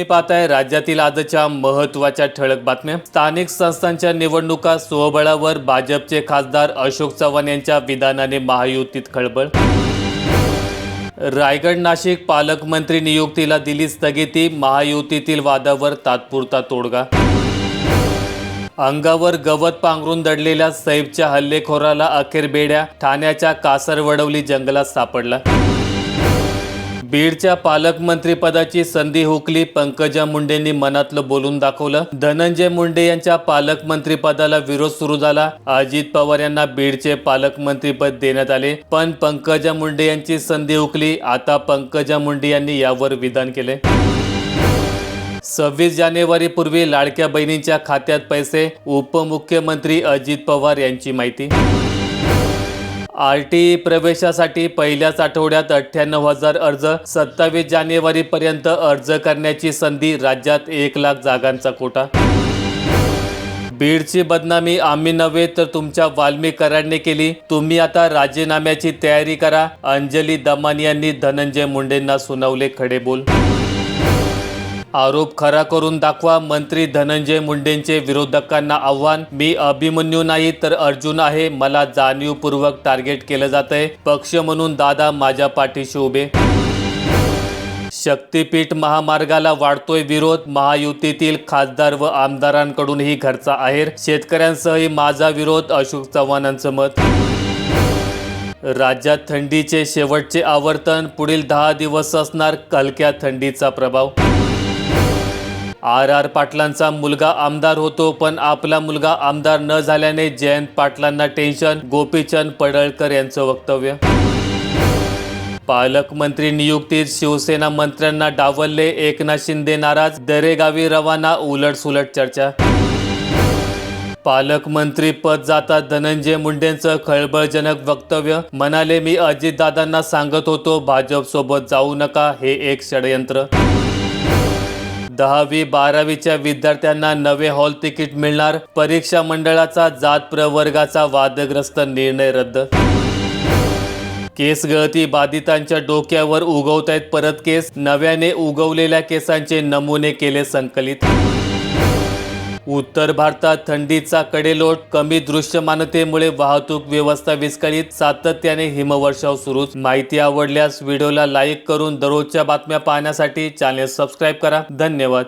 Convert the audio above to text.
तुम्ही पाहताय राज्यातील आजच्या महत्त्वाच्या ठळक बातम्या. स्थानिक संस्थांच्या निवडणुका स्वबळावर भाजपचे खासदार अशोक चव्हाण यांच्या विधानाने महायुतीत खळबळ. रायगड नाशिक पालकमंत्री नियुक्तीला दिली स्थगिती महायुतीतील वादावर तात्पुरता तोडगा. अंगावर गवत पांघरून दडलेल्या सैफच्या हल्लेखोराला अखेर बेड्या ठाण्याच्या कासरवडवली जंगलात सापडला. बीडच्या पालकमंत्रीपदाची संधी हुकली पंकजा मुंडेंनी मनातलं बोलून दाखवलं. धनंजय मुंडे यांच्या पालकमंत्रीपदाला विरोध सुरू झाला. अजित पवार यांना बीडचे पालकमंत्रीपद देण्यात आले. पण पंकजा मुंडे यांची संधी हुकली. आता पंकजा मुंडे यांनी यावर विधान केले. सव्वीस जानेवारीपूर्वी लाडक्या बहिणींच्या खात्यात पैसे. उपमुख्यमंत्री अजित पवार यांची माहिती. आर टी प्रवेशासाठी पहिल्याच आठवड्यात अठ्ठ्याण्णव हजार अर्ज सत्तावीस जानेवारीपर्यंत अर्ज करण्याची संधी राज्यात एक लाख जागांचा कोटा. बीडची बदनामी आम्ही नव्हे तर तुमच्या वाल्मीकरांनी केली. तुम्ही आता राजीनाम्याची तयारी करा. अंजली दमान यांनी धनंजय मुंडेंना सुनावले खडे बोल आरोप खरा करून दाखवा. मंत्री धनंजय मुंडेंचे विरोधकांना आव्हान. मी अभिमन्यू नाही तर अर्जुन आहे. मला जाणीवपूर्वक टार्गेट केलं जात आहे पक्ष म्हणून दादा माझ्या पाठीशी उभे. शक्तीपीठ महामार्गाला वाढतोय विरोध. महायुतीतील खासदार व आमदारांकडूनही घरचा आहेर. शेतकऱ्यांसहही माझा विरोध. अशोक चव्हाणांचं मत. राज्यात थंडीचे शेवटचे आवर्तन. पुढील दहा दिवस असणार हलक्या थंडीचा प्रभाव. आर आर पाटलांचा मुलगा आमदार होतो पण आपला मुलगा आमदार न झाल्याने जयंत पाटलांना टेन्शन. गोपीचंद पडळकर यांचं वक्तव्य. पालकमंत्री नियुक्तीत शिवसेना मंत्र्यांना डावलले एकनाथ शिंदे नाराज दरेगावी रवाना उलटसुलट चर्चा. पालकमंत्री पद जाता धनंजय मुंडेंचं खळबळजनक वक्तव्य. म्हणाले मी अजितदादांना सांगत होतो भाजप सोबत जाऊ नका हे एक षडयंत्र. दहावी बारावीच्या विद्यार्थ्यांना नवे हॉल तिकीट मिळणार. परीक्षा मंडळाचा जात प्रवर्गाचा वादग्रस्त निर्णय रद्द. केस गळती बाधितांच्या डोक्यावर उगवतायत परत केस. नव्याने उगवलेल्या केसांचे नमुने केले संकलित. उत्तर भारतात थंडीचा कडेलोट कमी दृश्यमानतेमुळे वाहतूक व्यवस्था विस्कळीत सातत्याने हिमवर्षाव सुरूच. माहिती आवडल्यास व्हिडिओला लाईक करून दररोजच्या बातम्या पाहण्यासाठी चॅनेल सबस्क्राईब करा. धन्यवाद.